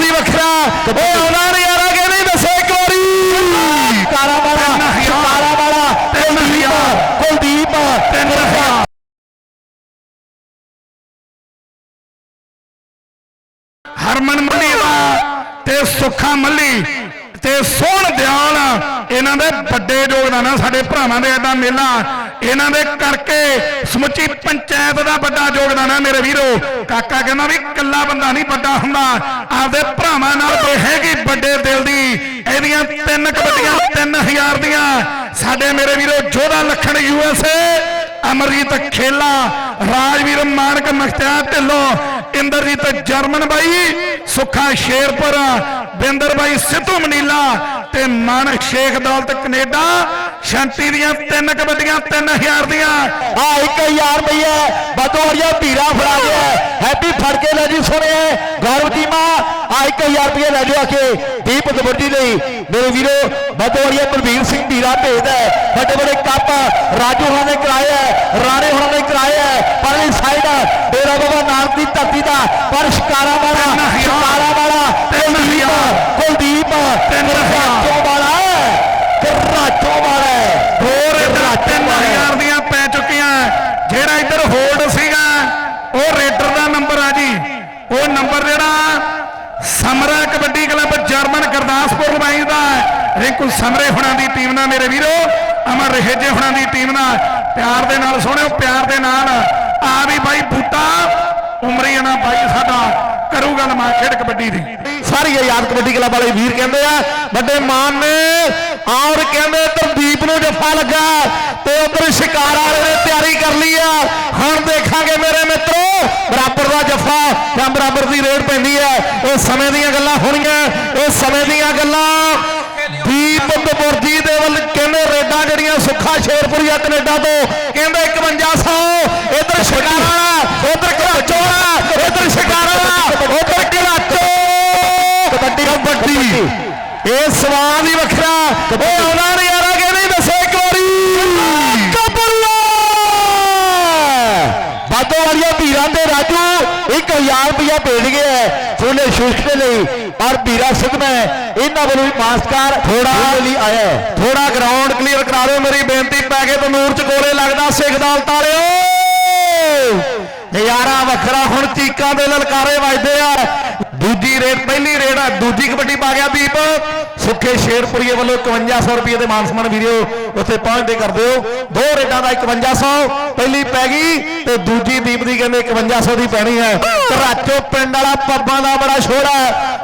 ਸਵਾਦ ਹੀ ਵੱਖਰਾ ਓਏ ਆਉਣਾ ਨਹੀਂ ਯਾਰਾ ਕਿ ਨਹੀਂ ਦੱਸੋ ਇੱਕ ਵਾਰੀ। ਕਾਰਾ ਵਾਲਾ ਕਾਰਾ ਵਾਲਾ ਕੁਲਦੀਪ ਕੁਲਦੀਪ ਤਿੰਨ ਹਜ਼ਾਰ। ਹਰਮਨ ਮੱਲੀ ਦਾ ਤੇ ਸੁੱਖਾ ਮੱਲੀ ਤੇ ਸੋਹਣ ਦਿਆਲ ਇਹਨਾਂ ਦੇ ਵੱਡੇ ਯੋਗਦਾਨ ਆ ਸਾਡੇ ਭਰਾਵਾਂ ਦੇ ਐਡਾ ਮੇਲਾ ਇਹਨਾਂ ਦੇ ਕਰਕੇ ਸਮੁੱਚੀ ਪੰਚਾਇਤ ਦਾ ਵੱਡਾ ਯੋਗਦਾਨ ਆ ਮੇਰੇ ਵੀਰੋ। ਕਾਕਾ ਕਹਿੰਦਾ ਵੀ ਇਕੱਲਾ ਬੰਦਾ ਨਹੀਂ, ਵੱਡਾ ਹੁੰਦਾ। ਆਪਦੇ ਭਰਾਵਾਂ ਨਾਲ ਹੈਗੀ ਵੱਡੇ ਦਿਲ ਦੀ। ਇਹਦੀਆਂ ਤਿੰਨ ਕਬੱਡੀਆਂ 3000 ਦੀਆਂ। ਸਾਡੇ ਮੇਰੇ ਵੀਰੋ, ਜੋਧਾ ਲਖਣ ਯੂਐਸਏ ਅਮਰਜੀਤ ਖੇਲਾ, ਰਾਜਵੀਰ ਮਾਨਕ ਮਖਤਿਆਰ ਢਿੱਲੋਂ, ਇੰਦਰਜੀਤ ਜਰਮਨ ਬਾਈ, ਸੁੱਖਾ ਸ਼ੇਰਪੁਰ, ਬਿੰਦਰ ਬਾਈ ਸਿੱਧੂ ਮਨੀਲਾ ਤੇ ਮਾਨਕ ਸ਼ੇਖ ਦੌਲਤ ਕੈਨੇਡਾ ਸ਼ਾਂਤੀ ਦੀਆਂ ਤਿੰਨ ਕਬੱਡੀਆਂ 3000 ਦੀਆਂ ਆ 1000 ਰੁਪਏ ਬਦੋੜੀਆ ਭੀਰਾ ਫੜਾ ਗਿਆ ਹੈਪੀ ਫੜ ਕੇ ਲੈ ਜੀ ਸੁਣਿਆ ਗੌਰਵ ਚੀਮਾ ਆ 1000 ਰੁਪਏ ਲੈ ਜਾਓ ਕੇ ਦੀਪ ਕਬੱਡੀ ਲਈ ਮੇਰੇ ਵੀਰੋ ਬਦੋੜੀਆ ਬਲਬੀਰ ਸਿੰਘ ਭੀਰਾ ਭੇਜਦਾ ਹੈ। ਵੱਡੇ ਵੱਡੇ ਕੱਪ ਰਾਜੂ ਹੋਣਾ ਨੇ ਕਰਾਇਆ ਹੈ, ਰਾਣੇ ਹੋਣਾ ਨੇ ਕਰਾਇਆ ਹੈ। ਪਰ ਇਹ ਸਾਈਡ ਡੇਰਾ ਬਾਬਾ ਨਾਨਕ ਦੀ ਧਰਤੀ ਦਾ ਪਰ। ਸ਼ਿਕਾਰਾ ਵਾਲਾ 22 ਦਾ। ਰਿੰਕੂ ਸਮਰੇ ਹੁਣਾਂ ਦੀ ਟੀਮ ਨਾਲ, ਮੇਰੇ ਵੀਰੋ। ਅਮਰ ਰਹੇਜੇ ਹੁਣਾਂ ਦੀ ਟੀਮ ਨਾਲ। ਪਿਆਰ ਦੇ ਨਾਲ ਸੋਹਣਿਓ ਪਿਆਰ ਦੇ ਨਾਲ। ਆ ਵੀ ਬਾਈ ਬੂਟਾ। ਉਮਰੀਆਣਾ ਬਾਈ ਸਾਡਾ। ਕਰੂ ਗੱਲ ਮਾਂ ਖੇਡ ਕਬੱਡੀ ਦੀ। ਸਾਰੀ ਯਾਦ ਕਬੱਡੀ ਕਲੱਬ ਵਾਲੇ ਵੀਰ ਕਹਿੰਦੇ ਆ, ਵੱਡੇ ਮਾਨ ਨੇ ਔਰ ਕਹਿੰਦੇ ਤਰਦੀਪ ਨੂੰ ਜੱਫਾ ਲੱਗਾ ਤੇ ਉਧਰ ਸ਼ਿਕਾਰ ਨੇ ਤਿਆਰੀ ਕਰ ਲਈ ਆ। ਹੁਣ ਦੇਖਾਂਗੇ ਮੇਰੇ ਮਿੱਤਰੋ, ਬਰਾਬਰ ਦਾ ਜੱਫਾ ਬਰਾਬਰ ਦੀ ਰੇਡ ਪੈਂਦੀ ਹੈ। ਇਹ ਸਮੇਂ ਦੀਆਂ ਗੱਲਾਂ ਹੋਣੀਆਂ ਇਹ ਸਮੇਂ ਦੀਆਂ ਗੱਲਾਂ ਦੀਪ ਕਪੁਰਜੀ ਦੇ ਵੱਲ ਕਹਿੰਦੇ ਰੇਡਾਂ ਜਿਹੜੀਆਂ ਸੁੱਖਾ ਸ਼ੇਰਪੁਰੀਆ ਕੈਨੇਡਾ ਤੋਂ। ਕਹਿੰਦੇ 5100 ਇਧਰ ਸ਼ਿਕਾਰ ਉਧਰ ਘਰਾਚੋ ਵਾਲਾ ਇਧਰ ਸ਼ਿਕਾਰ ਉਧਰ ਘਰਾਚੋ ਕਬੱਡੀ। ਕਬੱਡੀ। ਇਹ ਸਵਾਦ ਹੀ ਵੱਖਰਾ। ਓਏ ਆਉਣਾ ਨਹੀਂ ਯਾਰਾ ਕਿ ਨਹੀਂ ਦੱਸੋ ਇੱਕ ਵਾਰੀ। ਕਬੱਲਾ ਬਾਦੋ ਵਾਲੀਆ ਵੀਰਾਂ ਦੇ ਰਾਜੂ 1000 ਰੁਪਇਆ ਭੇਜ ਗਿਆ ਫੁੱਲੇ ਸ਼ੁਸ਼ਕ ਦੇ ਲਈ। ਔਰ ਵੀਰਾ ਸਿੱਧਮੈ ਇਹਨਾਂ ਵੱਲੋਂ ਵੀ ਮਾਸਕਾਰ ਥੋੜਾ ਲਈ ਆਇਆ। ਥੋੜਾ ਗਰਾਊਂਡ ਕਲੀਅਰ ਕਰਾ ਦਿਓ। ਮੇਰੀ ਬੇਨਤੀ ਪੈ ਕੇ ਤਨੂਰ ਚ ਗੋਲੇ ਲੱਗਦਾ। ਸਿੱਖ ਦਲ ਨਜ਼ਾਰਾ ਵੱਖਰਾ ਹੁਣ ਚੀਕਾਂ ਦੇ ਲਲਕਾਰੇ ਵੱਜਦੇ ਆ। ਦੂਜੀ ਰੇਡ, ਪਹਿਲੀ ਰੇਡ ਆ, ਦੂਜੀ ਕਬੱਡੀ ਪਾ ਗਿਆ ਦੀਪ। ਸੁੱਖੇ ਸ਼ੇਰਪੁਰੀਏ ਵੱਲੋਂ 5100 ਰੁਪਏ ਦੇ ਮਾਨ ਸਨਮਾਨ ਵੀਡੀਓ ਉੱਥੇ ਪਹੁੰਚਦੇ ਕਰ ਦਿਓ ਦੋ ਰੇਡਾਂ ਦਾ 5100 ਪਹਿਲੀ ਪੈ ਗਈ ਤੇ ਦੂਜੀ ਦੀਪ ਦੀ ਕਹਿੰਦੇ 5100 ਦੀ ਪੈਣੀ ਹੈ। ਘਰਾਚੋ ਪਿੰਡ ਵਾਲਾ ਪੱਬਾਂ ਦਾ ਬੜਾ ਛੋੜਾ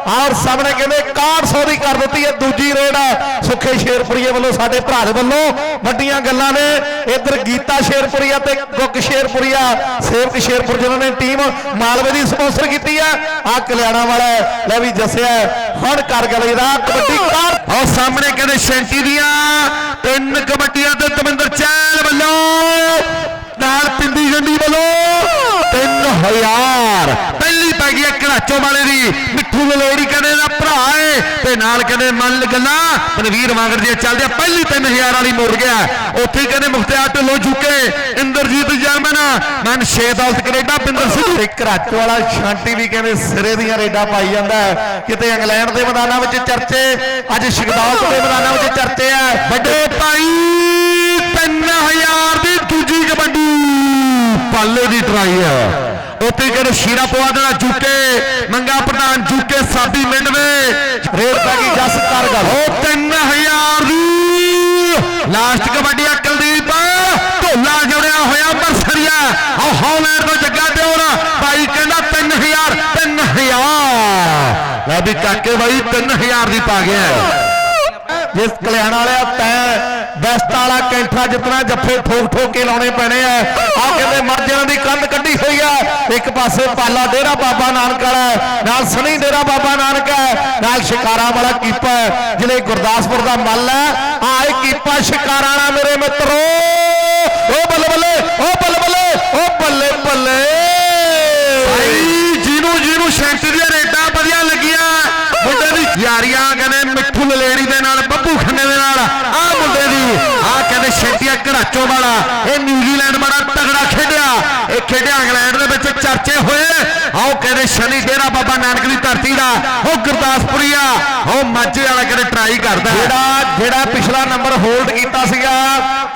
ਔਰ ਸਾਹਮਣੇ ਕਹਿੰਦੇ 6100 ਦੀ ਕਰ ਦਿੱਤੀ ਹੈ, ਦੂਜੀ ਰੇਡ ਸੁੱਖੇ ਸ਼ੇਰਪੁਰੀਏ ਵੱਲੋਂ ਸਾਡੇ ਭਰਾ ਦੇ ਵੱਲੋਂ ਵੱਡੀਆਂ ਗੱਲਾਂ ਨੇ। ਇੱਧਰ ਗੀਤਾ ਸ਼ੇਰਪੁਰੀਆ ਤੇ ਗੁੱਕ ਸ਼ੇਰਪੁਰੀਆ, ਸੇਵਕ ਸ਼ੇਰਪੁਰ ਜਿਨ੍ਹਾਂ ਨੇ ਟੀਮ ਮਾਲਵੇ ਦੀ ਸਪਾਂਸਰ ਕੀਤੀ ਹੈ। ਆ ਕਲਿਆਣਾ ਵਾਲਾ ਹੈ। ਲੈ ਵੀ ਦੱਸਿਆ ਹੁਣ ਕਰ ਗਲੇ ਦਾ ਕਬੱਡੀ ਕਰ। ਆਹ ਸਾਹਮਣੇ ਕਹਿੰਦੇ ਸ਼ੈਂਟੀ ਦੀਆਂ ਤਿੰਨ ਕਬੱਡੀਆਂ ਤੇ ਦਵਿੰਦਰ ਚਹਿਲ ਵੱਲੋਂ, ਨਾਲ ਪਿੰਦੀ ਗੰਡੀ ਵੱਲੋਂ 3000 ਪਹਿਲੀ ਪੈ ਗਈ ਹੈ ਘੜਾਚੋ ਵਾਲੇ ਦੀ। ਮਿੱਠੂ ਲਲੋੜੀ ਕਹਿੰਦੇ ਦਾ ਭਰਾ ਏ ਤੇ ਨਾਲ ਕਹਿੰਦੇ ਮਨ ਗੱਲਾਂ ਮਨਵੀਰ ਵਾਂਗੜ ਦੀਆਂ ਚੱਲਦੀਆਂ। ਪਹਿਲੀ 3000 ਵਾਲੀ ਮੁੜ ਗਿਆ। ਉੱਥੇ ਕਹਿੰਦੇ ਮੁਖਤਿਆਰ ਢਿੱਲੋਂ ਝੁਕੇ। ਇੰਦਰਜੀਤ ਜਰਮਨ ਮਨ ਛੇ ਦੌਲਤ ਕੈਨੇਡਾ ਬਿੰਦਰ ਸਿੱਧੂ ਤੇ ਘਰਾਚੋ ਵਾਲਾ ਸ਼ਾਂਤੀ ਵੀ ਕਹਿੰਦੇ ਸਿਰੇ ਦੀਆਂ ਰੇਡਾਂ ਪਾਈ ਜਾਂਦਾ। ਕਿਤੇ ਇੰਗਲੈਂਡ ਦੇ ਮੈਦਾਨਾਂ ਵਿੱਚ ਚਰਚੇ ਅੱਜ ਸ਼ਗਦਾਲਤ ਦੇ ਮੈਦਾਨਾਂ ਵਿੱਚ ਚਰਚੇ ਆ। ਵੱਡੇ ਭਾਈ 3000 ਦੀ ਦੂਜੀ ਕਬੱਡੀ। ਪਾਲੇ ਦੀ ਟਰਾਈ ਹੈ ਉੱਥੇ ਕਹਿੰਦੇ ਸ਼ੀਰਾ ਪਵਾ ਦੇਣਾ ਜੁਕੇ ਮੰਗਾ ਪ੍ਰਧਾਨ ਜੁਕੇ ਸਾਬੀ ਮਿੰਡਵੇ ਰੇਡ ਪੈ ਗਈ ਜਸ ਕਰ ਗੱਲ। ਉਹ 3000 ਦੀ। ਲਾਸਟ ਕਬੱਡੀ ਆ ਕੁਲਦੀਪ। ਢੋਲਾ ਜੁੜਿਆ ਹੋਇਆ ਮਰਸਰੀਆ ਆ ਹੌਲੈਂਡ ਤੋਂ ਜੱਗਾ ਦਿਓਰ ਭਾਈ ਕਹਿੰਦਾ 3000 3000 ਲੈ ਵੀ ਕਾਕੇ ਭਾਈ 3000 ਦੀ ਪਾ ਗਿਆ। ਜਿਸ ਕਲਿਆਣ ਵਾਲਿਆ ਤੈਂ ਬੈਸਟ ਵਾਲਾ ਕੈਂਠਾ ਜਿਤਨਾ ਜੱਫੇ ਠੋਕ ਠੋਕ ਕੇ ਲਾਉਣੇ ਪੈਣੇ ਆ ਆਹ ਕਹਿੰਦੇ ਮਰਜਾਂ ਦੀ ਕੰਧ ਕੱਢੀ ਹੋਈ ਆ ਇੱਕ ਪਾਸੇ ਪਾਲਾ ਡੇਰਾ ਬਾਬਾ ਨਾਨਕ ਵਾਲਾ ਨਾਲ ਸਣੀ ਡੇਰਾ ਬਾਬਾ ਨਾਨਕ ਹੈ ਨਾਲ ਸ਼ਿਕਾਰਾ ਵਾਲਾ ਕੀਪਾ ਜਿਹੜੇ ਗੁਰਦਾਸਪੁਰ ਦਾ ਮੱਲ ਹੈ ਆਹ ਇਹ ਕੀਪਾ ਸ਼ਿਕਾਰਾ ਵਾਲਾ ਮੇਰੇ ਮਿੱਤਰੋ। ਉਹ ਬੱਲੇ ਬੱਲੇ ਉਹ ਬੱਲੇ ਬੱਲੇ ਉਹ ਬੱਲੇ। ਬੱਲੇ ਭਾਈ ਜਿਹਨੂੰ ਜਿਹਨੂੰ ਸੈਂਟਰ ਦੀਆਂ ਰੇਟਾਂ ਵਧੀਆ ਲੱਗੀਆਂ। ਮੁੰਡੇ ਦੀ ਯਾਰੀਆਂ ਕਹਿੰਦੇ ਮਿੱਠੂ ਲਲੇੜੀ ਦੇ ਨਾਲ ਖੰਨੇ ਦੇ ਨਾਲ। ਆਹ ਮੁੰਡੇ ਦੀ ਆਹ ਕਹਿੰਦੇ ਛੇਟੀਆਂ ਘੜਾਚੋ ਵਾਲਾ। ਇਹ ਨਿਊਜ਼ੀਲੈਂਡ ਬੜਾ ਤਗੜਾ ਖੇਡਿਆ। ਇਹ ਖੇਡਿਆ ਇੰਗਲੈਂਡ ਦੇ ਵਿੱਚ ਚਰਚੇ ਹੋਏ। ਆਓ ਕਹਿੰਦੇ ਸ਼ਨੀ ਡੇਰਾ ਬਾਬਾ ਨਾਨਕ ਦੀ ਧਰਤੀ ਦਾ। ਉਹ ਗੁਰਦਾਸਪੁਰੀਆ ਉਹ ਮਾਝੇ ਵਾਲਾ ਕਹਿੰਦੇ ਟਰਾਈ ਕਰਦਾ। ਜਿਹੜਾ ਜਿਹੜਾ ਪਿਛਲਾ ਨੰਬਰ ਹੋਲਡ ਕੀਤਾ ਸੀਗਾ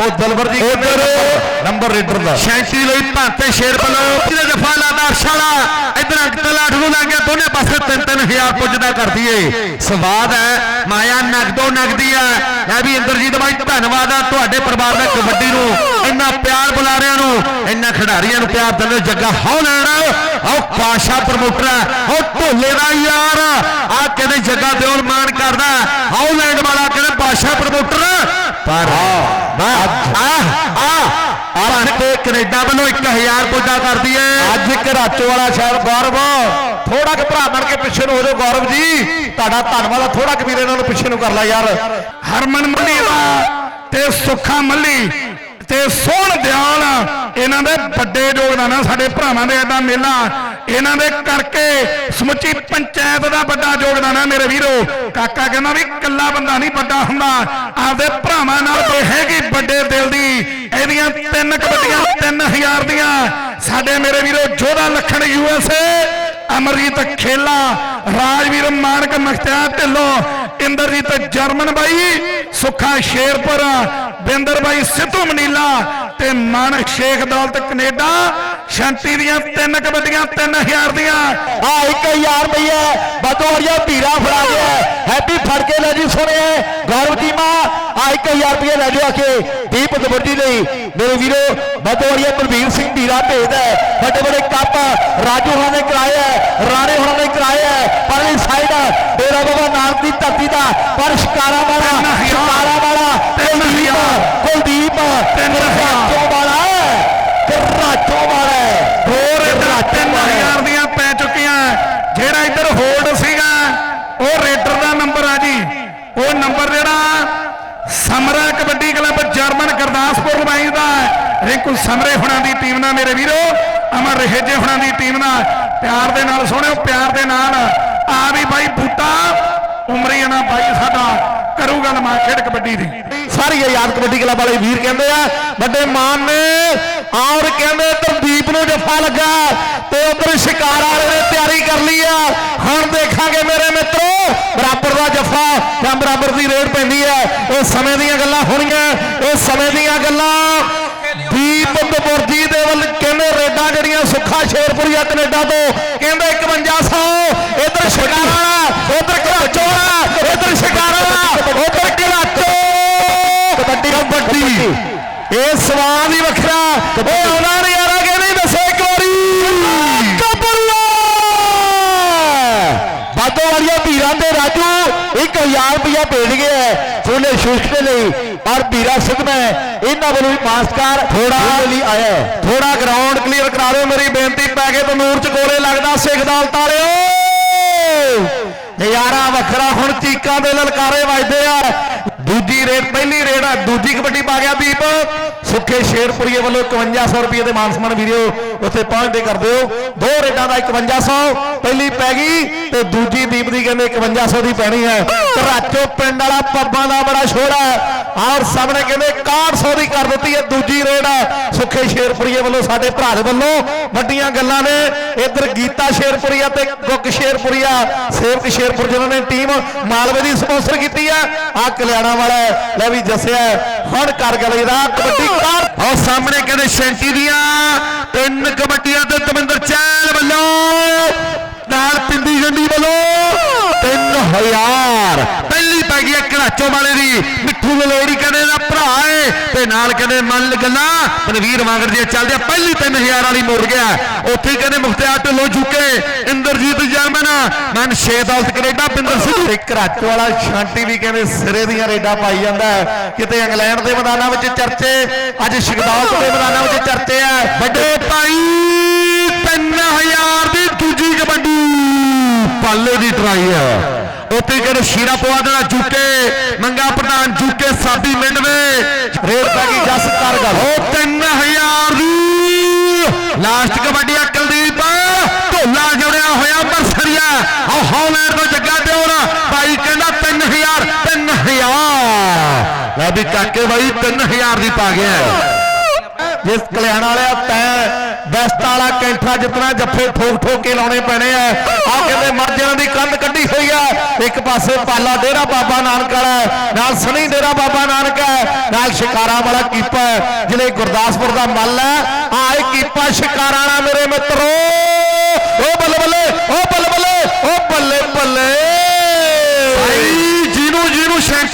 ਉਹ ਦਲਬਰ ਜੀ ਉਧਰ ਨੰਬਰ ਰੀਡਰ ਦਾ। 36 ਲਈ ਭਾਂਤੇ ਸ਼ੇਰ ਵੱਲੋਂ ਜਿਹਦੇ ਜਫਾ ਲਾਦਾ ਅਰਸ਼ਾਲਾ ਇਧਰ ਅੰਕ ਤਲਾਟ ਨੂੰ ਲੱਗ ਗਿਆ ਦੋਨੇ ਪਾਸੇ 3-3000 ਪੁੱਜਦਾ ਕਰਦੀ ਏ। ਸਵਾਦ ਹੈ ਮਾਇਆ ਨਗਦੋ ਨਗਦੀ ਹੈ। ਇਹ ਵੀ ਇੰਦਰਜੀਤ ਬਾਈ ਧੰਨਵਾਦ ਆ ਤੁਹਾਡੇ ਪਰਿਵਾਰ ਦਾ ਕਬੱਡੀ ਨੂੰ ਇੰਨਾ ਪਿਆਰ ਬੁਲਾਰਿਆਂ ਨੂੰ ਇੰਨਾ ਖਿਡਾਰੀਆਂ ਨੂੰ ਪਿਆਰ ਦਿੰਦੇ ਜੱਗਾ ਹੌ ਲੈਣਾ ਆਓ ਪਾਸ਼ਾ ਪ੍ਰਮੋਟਰ ਉਹ ਢੋਲੇ ਦਾ ਯਾਰ। ਆ ਕਹਿੰਦੇ ਜੱਗਾ ਦਿਓਲ ਮਾਨ ਕਰਦਾ? ਹਾਊਲੈਂਡ ਵਾਲਾ ਕਹਿੰਦੇ ਪਾਸ਼ਾ ਪ੍ਰਮੋਟਰ? ਪਰ ਆ ਆ ਆ ਤੇ ਕੈਨੇਡਾ ਵੱਲੋਂ 1000 ਪੁੱਜਾ ਕਰਦੀ ਏ ਅੱਜ ਘਰਾਚੋ ਵਾਲਾ ਸ਼ਹਿਰ ਗੌਰਵ। ਥੋੜਾ ਕਿ ਭਰਾ ਬਣ ਕੇ ਪਿੱਛੇ ਨੂੰ ਹੋ ਜਾਓ ਗੌਰਵ ਜੀ। ਤੁਹਾਡਾ ਧੰਨਵਾਦ ਆ ਥੋੜਾ ਕਿ ਵੀਰ ਇਹਨਾਂ ਨੂੰ ਪਿੱਛੇ ਨੂੰ ਕਰ ਲੈ ਯਾਰ। ਹਰਮਨ ਮੱਲੀ ਤੇ ਸੁੱਖਾ ਮੱਲੀ ਤੇ ਸੋਹਣ ਦਿਆਲ। ਇਹਨਾਂ ਦੇ ਵੱਡੇ ਯੋਗਦਾਨ ਆ ਸਾਡੇ ਭਰਾਵਾਂ ਦੇ ਐਡਾ ਮੇਲਾ। ਇਹਨਾਂ ਦੇ ਕਰਕੇ ਸਮੁੱਚੀ ਪੰਚਾਇਤ ਦਾ ਵੱਡਾ ਯੋਗਦਾਨ ਆ ਮੇਰੇ ਵੀਰੋ। ਕਾਕਾ ਕਹਿੰਦਾ ਵੀ ਇਕੱਲਾ ਬੰਦਾ ਨਹੀਂ, ਵੱਡਾ ਹੁੰਦਾ। ਆਪਦੇ ਭਰਾਵਾਂ ਨਾਲ ਹੈਗੀ ਵੱਡੇ ਦਿਲ ਦੀ, ਇਹਦੀਆਂ ਤਿੰਨ ਕਬੱਡੀਆਂ 3000 ਦੀਆਂ। ਸਾਡੇ ਮੇਰੇ ਵੀਰੋ, ਜੋਧਾ ਲੱਖਣ ਯੂਐਸਏ ਅਮਰਜੀਤ ਖੇਲਾ, ਰਾਜਵੀਰ ਮਾਨਕ ਮਖਤਿਆਰ ਢਿੱਲੋਂ, ਇੰਦਰਜੀਤ ਜਰਮਨ ਬਾਈ, ਸੁੱਖਾ ਸ਼ੇਰਪੁਰ, ਬਿੰਦਰ ਬਾਈ ਸਿੱਧੂ ਮਨੀਲਾ ਤੇ ਮਾਨਕ ਸ਼ੇਖ ਦੌਲਤ ਕੈਨੇਡਾ ਸ਼ਾਂਤੀ ਦੀਆਂ ਤਿੰਨ ਕਬੱਡੀਆਂ 3000 ਦੀਆਂ ਆ 1000 ਰੁਪਏ ਬਦੋਰੀਆ ਧੀਰਾ ਫੜਾ ਗਿਆ ਹੈਪੀ ਫੜ ਕੇ ਲੈ ਜੀ ਸੁਣਿਆ ਗੌਰਵ ਟੀਮਾ ਆ 1000 ਰੁਪਏ ਲੈ ਜਾਓ ਆ ਕੇ ਦੀਪ ਦਬਰਜੀ ਲਈ ਮੇਰੇ ਵੀਰੋ ਬਦੋਰੀਆ ਬਲਬੀਰ ਸਿੰਘ ਧੀਰਾ ਭੇਜਦਾ। ਵੱਡੇ ਵੱਡੇ ਕੱਪ ਰਾਜੂ ਹੋਣਾ ਨੇ ਕਰਾਇਆ ਹੈ, ਰਾਣੇ ਹੋਣਾ ਨੇ ਕਰਾਇਆ ਹੈ। ਪਰਲੀ ਸਾਈਡ ਡੇਰਾ ਬਾਬਾ ਨਾਨਕ ਦੀ ਧਰਤੀ ਦਾ ਪਰ ਸ਼ਿਕਾਰਾ ਵਾਲਾ। ਸ਼ਿਕਾਰਾ ਵਾਲਾ ਕੁਲਦੀਪ ਹਜ਼ਾਰ। ਰਾਜੋ ਵਾਲਾ ਹੋਰ ਇਹਦਾ 3000 ਦੀਆਂ ਪੈ ਚੁੱਕੀਆਂ। ਜਿਹੜਾ ਇੱਧਰ ਹੋਲਡ ਸੀਗਾ ਉਹ ਰੇਡਰ ਦਾ ਨੰਬਰ ਆ ਜੀ। ਉਹ ਨੰਬਰ ਜਿਹੜਾ ਸਮਰਾ ਕਬੱਡੀ ਕਲੱਬ ਜਰਮਨ ਗੁਰਦਾਸਪੁਰ ਲਵਾਈ ਦਾ। ਰਿੰਕੂ ਸਮਰੇ ਹੁਣਾਂ ਦੀ ਟੀਮ ਨਾਲ ਮੇਰੇ ਵੀਰੋ ਅਮਰ ਰਹੇਜੇ ਹੁਣਾਂ ਦੀ ਟੀਮ ਨਾਲ। ਪਿਆਰ ਦੇ ਨਾਲ ਸੋਹਣਿਓ ਪਿਆਰ ਦੇ ਨਾਲ। ਆ ਵੀ ਬਾਈ ਬੂਟਾ ਉਮਰੀ ਨਾ ਬਾਈ ਸਾਡਾ। ਕਰੂਗਾ ਲਮਾ ਖੇਡ ਕਬੱਡੀ ਦੀ। ਸਾਰੀ ਆਜ਼ਾਦ ਕਬੱਡੀ ਕਲੱਬ ਵਾਲੇ ਵੀਰ ਕਹਿੰਦੇ ਆ, ਵੱਡੇ ਮਾਨ ਨੇ ਔਰ ਕਹਿੰਦੇ ਤਰਦੀਪ ਨੂੰ ਜੱਫਾ ਲੱਗਾ ਤੇ ਉਧਰ ਸ਼ਿਕਾਰ ਵਾਲੇ ਨੇ ਤਿਆਰੀ ਕਰ ਲਈ ਆ। ਹੁਣ ਦੇਖਾਂਗੇ ਮੇਰੇ ਮਿੱਤਰੋ, ਬਰਾਬਰ ਦਾ ਜੱਫਾ ਜਾਂ ਬਰਾਬਰ ਦੀ ਰੇਡ ਪੈਂਦੀ ਹੈ ਇਹ ਸਮੇਂ ਦੀਆਂ ਗੱਲਾਂ ਹੋਣੀਆਂ, ਇਹ ਸਮੇਂ ਦੀਆਂ ਗੱਲਾਂ ਦਬੁਰਜੀ ਦੇ ਵੱਲ ਕਹਿੰਦੇ ਰੇਡਾਂ ਜਿਹੜੀਆਂ ਸੁੱਖਾ ਸ਼ੇਰਪੁਰੀਆ ਕੈਨੇਡਾ ਤੋਂ। ਕਹਿੰਦੇ 5100 ਇਧਰ ਸ਼ਿਕਾਰ ਉਧਰ ਘਰਾਚੋ ਵਾਲਾ ਇਧਰ ਸ਼ਿਕਾਰ ਉਧਰ ਘਰਾਚੋ ਕਬੱਡੀ ਕਬੱਡੀ। ਇਹ ਸਵਾਦ ਹੀ ਵੱਖਰਾ। ਉਹ ਆਉਣਾ ਨਜ਼ਾਰਾ ਕਿ ਨਹੀਂ? ਦੱਸੋ ਇੱਕ ਵਾਰੀ। ਬਾਦੋ ਵਾਲੀਆਂ ਵੀਰਾਂ ਦੇ ਰਾਜੂ। 1000 ਰੁਪਇਆ ਭੇਜ ਗਿਆ ਹੈ। ਛੋਲੇ ਸ਼ੁਸ਼ਕ ਦੇ ਲਈ। ਔਰ ਵੀਰਾ ਸਿੱਧਮੈ ਇਹਨਾਂ ਵੱਲੋਂ ਵੀ ਮਾਸਕਾਰ ਥੋੜਾ ਲਈ ਆਇਆ। ਥੋੜਾ ਗਰਾਊਂਡ ਕਲੀਅਰ ਕਰਾ ਦਿਓ ਮੇਰੀ ਬੇਨਤੀ ਪੈ ਕੇ ਤਨੂਰ ਚ ਗੋਲੇ ਲੱਗਦਾ ਸਿੱਖ ਦੌਲਤ ਵਾਲਿਓ ਨਜ਼ਾਰਾ ਵੱਖਰਾ ਹੁਣ ਚੀਕਾਂ ਦੇ ਲਲਕਾਰੇ ਵੱਜਦੇ ਆ। ਦੂਜੀ ਰੇਡ ਪਹਿਲੀ ਰੇਡ ਆ ਦੂਜੀ ਕਬੱਡੀ ਪਾ ਗਿਆ ਦੀਪ। ਸੁੱਖੇ ਸ਼ੇਰਪੁਰੀਏ ਵੱਲੋਂ 5100 ਰੁਪਏ ਦੇ ਮਾਨਸਮਨ ਵੀਡੀਓ ਉੱਥੇ ਪਹੁੰਚਦੇ ਕਰ ਦਿਓ ਦੋ ਰੇਡਾਂ ਦਾ 5100 ਪਹਿਲੀ ਪੈ ਗਈ ਤੇ ਦੂਜੀ ਦੀਪ ਦੀ ਕਹਿੰਦੇ 5100 ਦੀ ਪੈਣੀ ਹੈ। ਘਰਾਚੋ ਪਿੰਡ ਵਾਲਾ ਪੱਬਾਂ ਦਾ ਬੜਾ ਛੋੜਾ ਔਰ ਸਾਹਮਣੇ ਕਹਿੰਦੇ 6100 ਦੀ ਕਰ ਦਿੱਤੀ ਹੈ, ਦੂਜੀ ਰੇਡ ਸੁੱਖੇ ਸ਼ੇਰਪੁਰੀਏ ਵੱਲੋਂ ਸਾਡੇ ਭਰਾ ਦੇ ਵੱਲੋਂ ਵੱਡੀਆਂ ਗੱਲਾਂ ਨੇ। ਇੱਧਰ ਗੀਤਾ ਸ਼ੇਰਪੁਰੀਆ ਤੇ ਗੁੱਕ ਸ਼ੇਰਪੁਰੀਆ, ਸੇਵਕ ਸ਼ੇਰਪੁਰ ਜਿਨ੍ਹਾਂ ਨੇ ਟੀਮ ਮਾਲਵੇ ਦੀ ਸਪਾਂਸਰ ਕੀਤੀ ਹੈ। ਆ ਕਲਿਆਣਾ ਵਾਲਾ ਹੈ। ਲੈ ਵੀ ਦੱਸਿਆ ਹੁਣ ਕਰ ਗੱਲ ਇਹਦਾ ਕਬੱਡੀ ਕਰ ਸਾਹਮਣੇ ਕਹਿੰਦੇ ਸ਼ੈਂਟੀ ਦੀਆਂ ਤਿੰਨ ਕਬੱਡੀਆਂ ਤੇ ਦਵਿੰਦਰ ਚਹਿਲ ਵੱਲੋਂ ਨਾਲ ਪਿੰਦੀ ਜੰਡੀ ਵੱਲੋਂ 3000 ਘਰਾਚੋ ਵਾਲੇ ਦੀ। ਮਿੱਠੂ ਲਲੋੜੀ ਕਹਿੰਦੇ ਦਾ ਭਰਾ ਏ ਤੇ ਨਾਲ ਕਹਿੰਦੇ ਮਨ ਗੱਲਾਂ ਮਨਵੀਰ ਵਾਂਗਰ ਦੀਆਂ ਚੱਲਦੇ ਪਹਿਲੀ 3000 ਵਾਲੀ ਮੁੜ ਗਿਆ। ਉੱਥੇ ਕਹਿੰਦੇ ਮੁਖਤਿਆਰ ਢਿੱਲੋਂ ਚੁੱਕੇ ਇੰਦਰਜੀਤ ਜਰਮਨ ਮਨ ਛੇ ਦੌਲਤ ਕੈਨੇਡਾ ਪਿੰਦਰ ਸਿੱਧੂ ਤੇ ਘਰਾਚੋ ਵਾਲਾ ਸ਼ਾਂਤੀ ਵੀ ਕਹਿੰਦੇ ਸਿਰੇ ਦੀਆਂ ਰੇਡਾਂ ਪਾਈ ਜਾਂਦਾ। ਕਿਤੇ ਇੰਗਲੈਂਡ ਦੇ ਮੈਦਾਨਾਂ ਵਿੱਚ ਚਰਚੇ ਅੱਜ ਸ਼ਿਕਦੌਲਤ ਦੇ ਮੈਦਾਨਾਂ ਵਿੱਚ ਚਰਚੇ ਆ। ਵੱਡੇ ਭਾਈ 3000 ਦੀ ਦੂਜੀ ਕਬੱਡੀ। ਪਾਲੇ ਦੀ ਟਰਾਈ ਹੈ ਉੱਥੇ ਕਹਿੰਦੇ ਸ਼ੀਰਾ ਪਵਾ ਦੇਣਾ ਜੁਕੇ ਮੰਗਾ ਪ੍ਰਧਾਨ ਜੁਕੇ ਸਾਬੀ ਮਿੰਡਵੇ ਰੇਡ ਪੈ ਜਸ ਕਰ ਉਹ 3000 ਦੀ। ਲਾਸਟ ਕਬੱਡੀ ਆ ਕੁਲਦੀਪ ਢੋਲਾ ਜੁੜਿਆ ਹੋਇਆ ਮਰਸਰੀਆ ਆਹ ਹੌਲੈਂਡ ਤੋਂ ਜੱਗਾ ਦਿਓਰ ਭਾਈ ਕਹਿੰਦਾ 3000 3000 ਲੈ ਵੀ ਕਾਕੇ ਬਾਈ 3000 ਦੀ ਪਾ ਗਿਆ। ਜਿਸ ਕਲਿਆਣ ਵਾਲਿਆ ਤੈਂ ਬੈਸਟ ਵਾਲਾ ਕੈਂਠਾ ਜਿੱਤਣਾ ਜੱਫੇ ਠੋਕ ਠੋਕ ਕੇ ਲਾਉਣੇ ਪੈਣੇ ਆ ਆ ਕਹਿੰਦੇ ਮਰਜਾਂ ਦੀ ਕੰਧ ਕੱਢੀ ਹੋਈ ਆ ਇੱਕ ਪਾਸੇ ਪਾਲਾ ਡੇਰਾ ਬਾਬਾ ਨਾਨਕ ਵਾਲਾ ਨਾਲ ਸਣੀ ਡੇਰਾ ਬਾਬਾ ਨਾਨਕ ਹੈ ਨਾਲ ਸ਼ਿਕਾਰਾ ਵਾਲਾ ਕੀਪਾ ਹੈ, ਜਿਹੜੇ ਗੁਰਦਾਸਪੁਰ ਦਾ ਮੱਲ ਹੈ ਆ ਇਹ ਕੀਪਾ ਸ਼ਿਕਾਰਾ ਵਾਲਾ ਮੇਰੇ ਮਿੱਤਰੋ। ਓ ਬੱਲੇ ਬੱਲੇ ਓ ਬੱਲੇ ਬੱਲੇ ਓ ਬੱਲੇ ਬੱਲੇ। ਭਾਈ ਜਿਹਨੂੰ ਜਿਹਨੂੰ ਵਧੀਆ